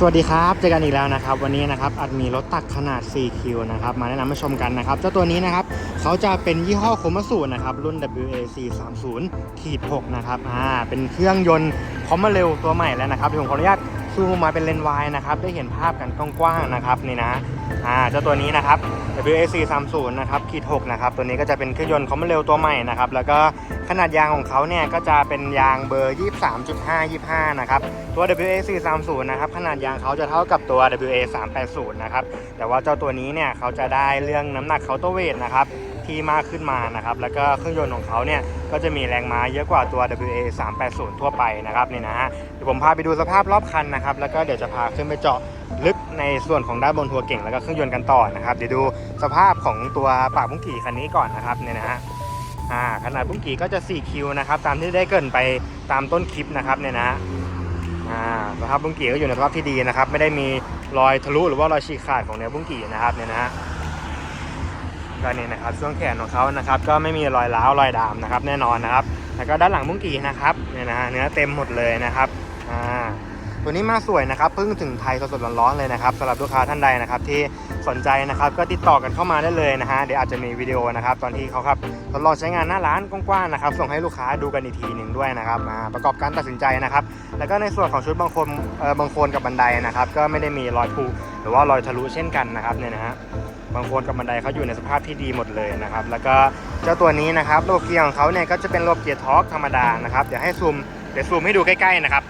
สวัสดีครับ เจอกันอีกแล้วนะครับ วันนี้นะครับอัดมีรถตักขนาด 4 คิวนะครับ มาแนะนำมาชมกันนะครับ เจ้าตัวนี้นะครับเขาจะเป็นยี่ห้อโคมัสูนะครับ รุ่น WAC 3 0ขีด6นะครับ อ่า เป็นเครื่องยนต์คอมมาเร็วตัวใหม่แล้วนะครับเดี๋ยวผมขออนุญาต ซูมมาเป็นเลนส์วายนะครับได้เห็นภาพกันกว้างๆนะครับนี่นะอ่าเจ้าตัวนี้นะครับ WAC 3 0นะครับขีด6นะครับตัวนี้ก็จะเป็นเครื่องยนต์คอมมาเร็วตัวใหม่นะครับแล้วก็ขนาดยางของเขาเนี่ยก็จะเป็นยางเบอร์ 23.5 25นะครับตัว WA 430นะครับขนาดยางเขาจะเท่ากับตัว WA 380นะครับแต่ว่าเจ้าตัวนี้เนี่ยเขาจะได้เรื่องน้ำหนักเคาน์เตอร์เวทนะครับ ที่มากขึ้นมานะครับแล้วก็เครื่องยนต์ของเขาเนี่ยก็จะมีแรงม้าเยอะกว่าตัว WA 380 ทั่วไปนะครับนี่นะฮะเดี๋ยวผมพาไปดูสภาพรอบคันนะครับแล้วก็เดี๋ยวจะพาขึ้นไปเจาะลึกในส่วนของด้านบนทัวเก่งแล้วก็เครื่องยนต์กันต่อนะครับเดี๋ยวดูสภาพของตัวปากมุ้งกี่คันนี้ก่อนนะครับเนี่ยนะฮะอ่าขนาดบุ้งกี่ก็จะ 4 คิวนะครับตามที่ได้เกินไปตามต้นคลิปนะครับเนี่ยนะฮะอ่าสภาพบุ้งกี่ก็อยู่ในสภาพที่ดีนะครับไม่ได้มีรอยทะลุหรือว่ารอยฉีกขาดของเนื้อบุ้งกี่นะครับเนี่ยนะฮะ ก็นี่นะครับช่วงแขนของเขานะครับก็ไม่มีรอยร้าวรอยดามนะครับแน่นอนนะครับแล้วก็ด้านหลังมุ้งกี่นะครับเนี่ยนะฮะเนื้อเต็มหมดเลยนะครับอ่าตัวนี้มาสวยนะครับเพิ่งถึงไทยสดๆร้อนๆเลยนะครับสำหรับลูกค้าท่านใดนะครับที่ สนใจนะครับ ก็ติดต่อกันเข้ามาได้เลยนะฮะเดี๋ยวอาจจะมีวิดีโอนะครับ ตอนที่เขาครับทดลองใช้งานหน้าร้านกว้างๆนะครับ ส่งให้ลูกค้าดูกันอีกทีหนึ่งด้วยนะครับมาประกอบการตัดสินใจนะครับ แล้วก็ในส่วนของชุดบางคนเออบางโคนกับบันไดนะครับ ก็ไม่ได้มีรอยผุหรือว่ารอยทะลุเช่นกันนะครับเนี่ยนะฮะบางโคนกับบันไดเขาอยู่ในสภาพที่ดีหมดเลยนะครับ แล้วก็เจ้าตัวนี้นะครับระบบเกียร์ของเขาเนี่ยก็จะเป็นระบบเกียร์ทอร์กธรรมดานะครับเดี๋ยวให้ซูมเดี๋ยวซูมให้ดูใกล้ๆนะครับ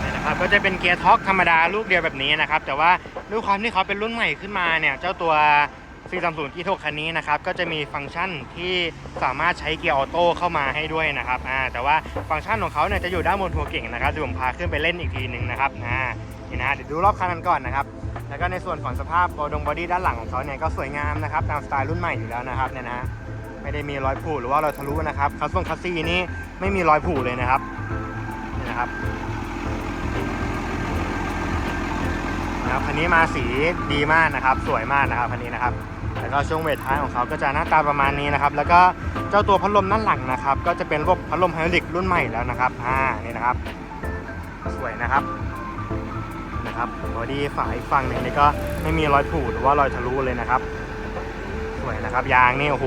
เนี่ยนะ ครับก็จะเป็นเกียร์ท็อกธรรมดาลูกเดียวแบบนี้นะครับ แต่ว่าด้วยความที่เขาเป็นรุ่นใหม่ขึ้นมาเนี่ย เจ้าตัว 430กีโทคันนี้นะครับ ก็จะมีฟังก์ชันที่สามารถใช้เกียร์ออโต้เข้ามาให้ด้วยนะครับอ่าแต่ว่าฟังก์ชันของเขาเนี่ยจะอยู่ด้านบนทัวร์เก่งนะครับเดี๋ยวผมพาขึ้นไปเล่นอีกทีหนึ่งนะครับอ่านี่นะเดี๋ยวดูรอบคันกันก่อนนะครับ แล้วก็ในส่วนของสภาพบอดงบอดี้ด้านหลังของเขาเนี่ยก็สวยงามนะครับตามสไตล์รุ่นใหม่อยู่แล้วนะครับเนี่ยนะไม่ได้มีรอยผุหรือว่ารอยทะลุนะครับคัสซงคัสซี่นี่ไม่มีรอยผุเลยนะครับนี่นะครับ นะครับคันนี้มาสีดีมากนะครับ สวยมากนะครับคันนี้นะครับแล้วก็ช่วงเวทท้ายของเขาก็จะหน้าตาประมาณนี้นะครับ แล้วก็เจ้าตัวพัดลมด้านหลังนะครับ ก็จะเป็นระบบพัดลมไฮดรอลิกรุ่นใหม่แล้วนะครับอ่านี่นะครับ สวยนะครับนะครับบอดี้ฝาอีกฝั่งหนึ่งนี่ก็ไม่มีรอยผุหรือว่ารอยทะลุเลยนะครับ สวยนะครับ ยางนี่โอ้โห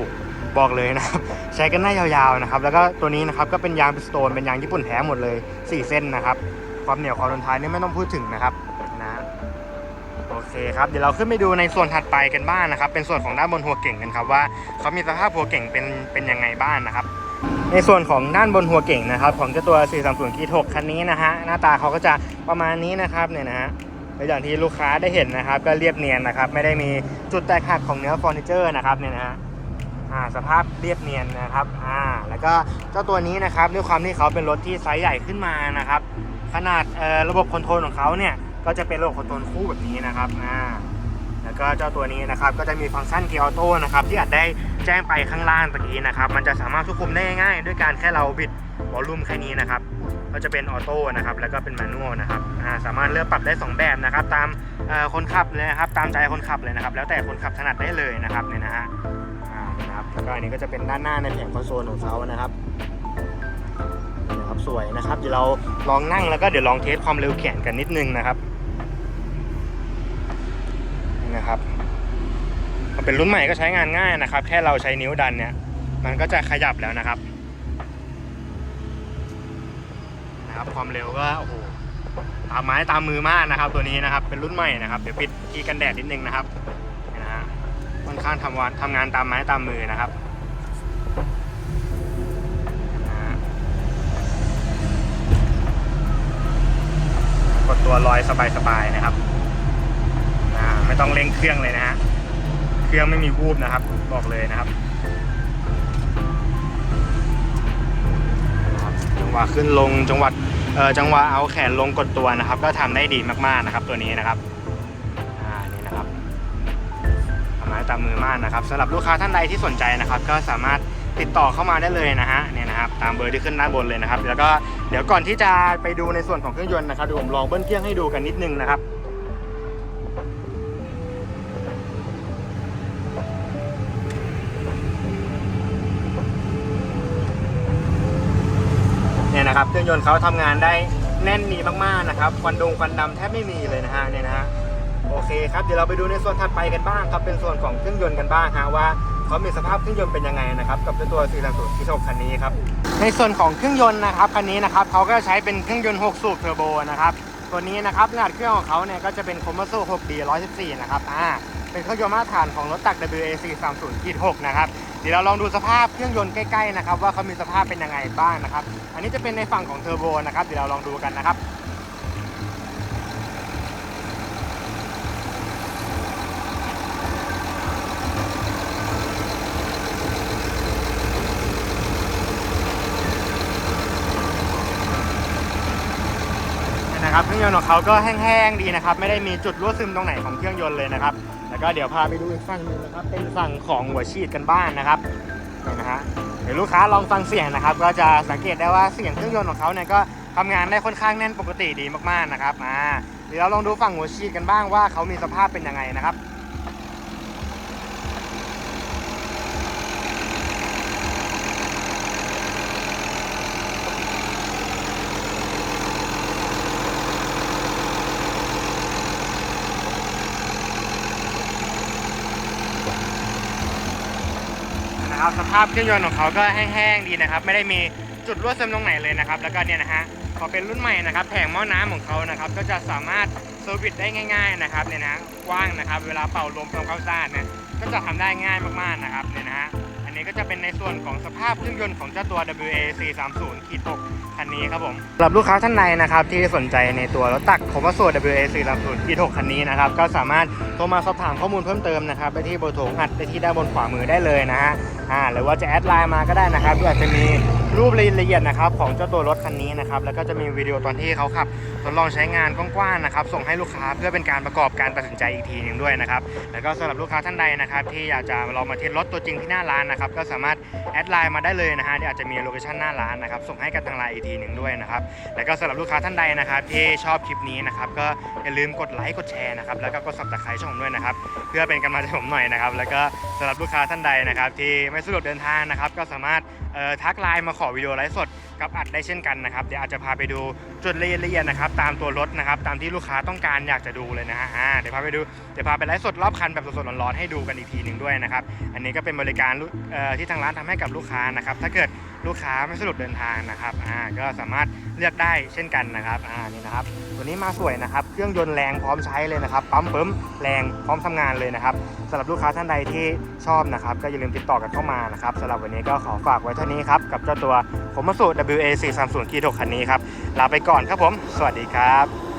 บอกเลยนะครับ ใช้กันได้ยาวๆนะครับ แล้วก็ตัวนี้นะครับก็เป็นยางพิสโตนเป็นยางญี่ปุ่นแท้หมดเลย 4 เส้นนะครับ ความเหนียวความทนทานนี่ไม่ต้องพูดถึงนะครับ โอเคครับเดี๋ยวเราขึ้นไปดูในส่วนถัดไปกันบ้างนะครับ เป็นส่วนของด้านบนหัวเก่งกันครับว่าเขามีสภาพหัวเก่งเป็นเป็นยังไงบ้างนะครับ ในส่วนของด้านบนหัวเก่งนะครับ ของเจ้าตัว 430กี6คันนี้นะฮะหน้าตาเขาก็จะประมาณนี้นะครับเนี่ยนะฮะอย่างที่ลูกค้าได้เห็นนะครับ ก็เรียบเนียนนะครับ ไม่ได้มีจุดแตกหักของเนื้อเฟอร์นิเจอร์นะครับเนี่ยนะฮะสภาพเรียบเนียนนะครับอ่าแล้วก็เจ้าตัวนี้นะครับด้วยความที่เขาเป็นรถที่ไซส์ใหญ่ขึ้นมานะครับ ขนาดระบบคอนโทรลของเขาเนี่ย ก็จะเป็นระบบคอนโทรลคู่แบบนี้นะครับอ่าแล้วก็เจ้าตัวนี้นะครับก็จะมีฟังก์ชันเกียร์ออโต้นะครับที่อาจได้แจ้งไปข้างล่างตะกี้นะครับ มันจะสามารถควบคุมได้ง่ายด้วยการแค่เราบิดวอลลุ่มแค่นี้นะครับ ก็จะเป็นออโต้นะครับแล้วก็เป็นแมนนวลนะครับาสามารถเลือกปรับได้ 2 แบบนะครับ ตามคนขับเลยนะครับ ตามใจคนขับเลยนะครับ แล้วแต่คนขับถนัดได้เลยนะครับเนี่ยนะฮะนะครับแล้วก็อันนี้ก็จะเป็นด้านหน้าในแผงคอนโซลของเขานะครับนี่นะครับสวยนะครับเดี๋ยวเราลองนั่งแล้วก็เดี๋ยวลองเทสความเร็วแขนกันนิดนึงนะครับ นี่นะครับ มันเป็นรุ่นใหม่ก็ใช้งานง่ายนะครับ แค่เราใช้นิ้วดันเนี่ย มันก็จะขยับแล้วนะครับ นะครับความเร็วก็โอ้โหตามไม้ตามมือมากนะครับ ตัวนี้นะครับ เป็นรุ่นใหม่นะครับเดี๋ยวปิดที่กันแดดนิดนึงนะครับนะฮะค่อนข้างทำวันทำงานตามไม้ตามมือนะครับนะฮะกดตัวลอยสบายๆนะครับไม่ต้องเร่งเครื่องเลยนะฮะ เครื่องไม่มีวูบนะครับ บอกเลยนะครับจังหวะขึ้นลงจังหวะเอ่อจังหวะเอาแขนลงกดตัวนะครับ ก็ทำได้ดีมากๆนะครับ ตัวนี้นะครับอ่านี่นะครับทำไม้ตามมือมากนะครับสำหรับลูกค้าท่านใดที่สนใจนะครับ ก็สามารถติดต่อเข้ามาได้เลยนะฮะเนี่ยนะครับตามเบอร์ที่ขึ้นด้านบนเลยนะครับ แล้วก็เดี๋ยวก่อนที่จะไปดูในส่วนของเครื่องยนต์นะครับเดี๋ยวผมลองเบิ้ลเครื่องให้ดูกันนิดนึงนะครับ นะครับเครื่องยนต์เขาทำงานได้แน่นดีมากๆนะครับควันดงควันดำแทบไม่มีเลยนะฮะเนี่ยนะฮะโอเคครับเดี๋ยวเราไปดูในส่วนถัดไปกันบ้างครับเป็นส่วนของเครื่องยนต์กันบ้างฮะว่าเขามีสภาพเครื่องยนต์เป็นยังไงนะครับกับเจ้าตัว430ที่6คันนี้ครับในส่วนของเครื่องยนต์นะครับคันนี้นะครับเขาก็ใช้เป็นเครื่องยนต์ 6 สูบเทอร์โบนะครับตัวนี้นะครับขนาดเครื่องของเขาเนี่ยก็จะเป็น Komatsu 6D 114นะครับอ่าเป็นเครื่องยนต์มาตรฐานของรถตัก WAC 30 6นะครับ เดี๋ยวเราลองดูสภาพเครื่องยนต์ใกล้ๆนะครับว่าเขามีสภาพเป็นยังไงบ้างนะครับ อันนี้จะเป็นในฝั่งของเทอร์โบนะครับ เดี๋ยวเราลองดูกันนะครับนะครับเครื่องยนต์ของเขาก็แห้งๆดีนะครับ ไม่ได้มีจุดรั่วซึมตรงไหนของเครื่องยนต์เลยนะครับ แล้วก็เดี๋ยวพาไปดูอีกฝั่งหนึงนะครับ เป็นฝั่งของหัวฉีดกันบ้างนะครับนี่นะฮะเดี๋ยวลูกค้าลองฟังเสียงนะครับ ก็จะสังเกตได้ว่าเสียงเครื่องยนต์ของเขาเนี่ยก็ทำงานได้ค่อนข้างแน่นปกติดีมากๆนะครับอ่าเดี๋ยวเราลองดูฝั่งหัวฉีดกันบ้างว่าเขามีสภาพเป็นยังไงนะครับ นะครับสภาพเครื่องยนต์ของเขาก็แห้งๆดีนะครับ ไม่ได้มีจุดรั่วซึมตรงไหนเลยนะครับ แล้วก็เนี่ยนะฮะพอเป็นรุ่นใหม่นะครับแผงหม้อน้ำของเขานะครับก็จะสามารถเซอร์วิสได้ง่าย ๆนะครับเนี่ยนะกว้างนะครับ เวลาเป่าลมทำความสะอาดเนี่ยก็จะทำได้ง่ายมากๆนะครับเนี่ยนะฮะ นี้ก็จะเป็นในส่วนของสภาพเครื่องยนต์ของเจ้าตัว WA 430ขีดตกคันนี้ครับผมสำหรับลูกค้าท่านใดนะครับที่สนใจในตัวรถตักคอมพัสโซ WA 430ขีดตกคันนี้นะครับก็สามารถโทรมาสอบถามข้อมูลเพิ่มเติมนะครับไปที่เบอร์โทรหัดไปที่ด้านบนขวามือได้เลยนะฮะอ่าหรือว่าจะแอดไลน์มาก็ได้นะครับที่อาจจะมีรูปรละเอียดนะครับของเจ้าตัวรถคันนี้นะครับแล้วก็จะมีวิดีโอตอนที่เขาขับทดลองใช้งานกว้างๆนะครับส่งให้ลูกค้าเพื่อเป็นการประกอบการตัดสินใจอีกทีหนึ่งด้วยนะครับแล้วก็สำหรับลูกค้าท่านใดนะครับที่อยากจะลองมาเทสรถตัวจริงที่หน้าร้านนะครับก็สามารถแอดไลน์มาได้เลยนะฮะเดี๋ยวอาจจะมีโลเคชั่นหน้าร้านนะครับส่งให้กันทางไลน์อีกทีหนึ่งด้วยนะครับแล้วก็สำหรับลูกค้าท่านใดนะครับที่ชอบคลิปนี้นะครับก็อย่าลืมกดไลค์กดแชร์นะครับแล้วก็กด subscribe ช่องผมด้วยนะครับเพื่อเป็นกำลังใจผมหน่อยนะครับแล้วก็สำหรับลูกค้าท่านใดนะครับที่ไม่สะดวกเดินทางนะครับก็สามารถทักไลน์มาขอวิดีโอไลฟ์สดกับอัดได้เช่นกันนะครับ เดี๋ยวอาจจะพาไปดูจุดละเอียดนะครับ ตามตัวรถนะครับ ตามที่ลูกค้าต้องการอยากจะดูเลยนะฮะเดี๋ยวพาไปดูเดี๋ยวพาไปไลฟ์สดรอบคันแบบสดๆร้อนๆให้ดูกันอีกทีหนึ่งด้วยนะครับ อันนี้ก็เป็นบริการที่ทางร้านทำให้กับลูกค้านะครับ ถ้าเกิด ลูกค้าไม่สะดวกเดินทางนะครับอ่าก็สามารถเลือกได้เช่นกันนะครับอ่านี่นะครับตัวนี้มาสวยนะครับ เครื่องยนต์แรงพร้อมใช้เลยนะครับ ปั๊มเปิมแรงพร้อมทำงานเลยนะครับสำหรับลูกค้าท่านใดที่ชอบนะครับ ก็อย่าลืมติดต่อกันเข้ามานะครับสำหรับวันนี้ก็ขอฝากไว้เท่านี้ครับกับเจ้าตัวผมมาสู WA 430 k 6คันนี้ครับลาไปก่อนครับผม สวัสดีครับ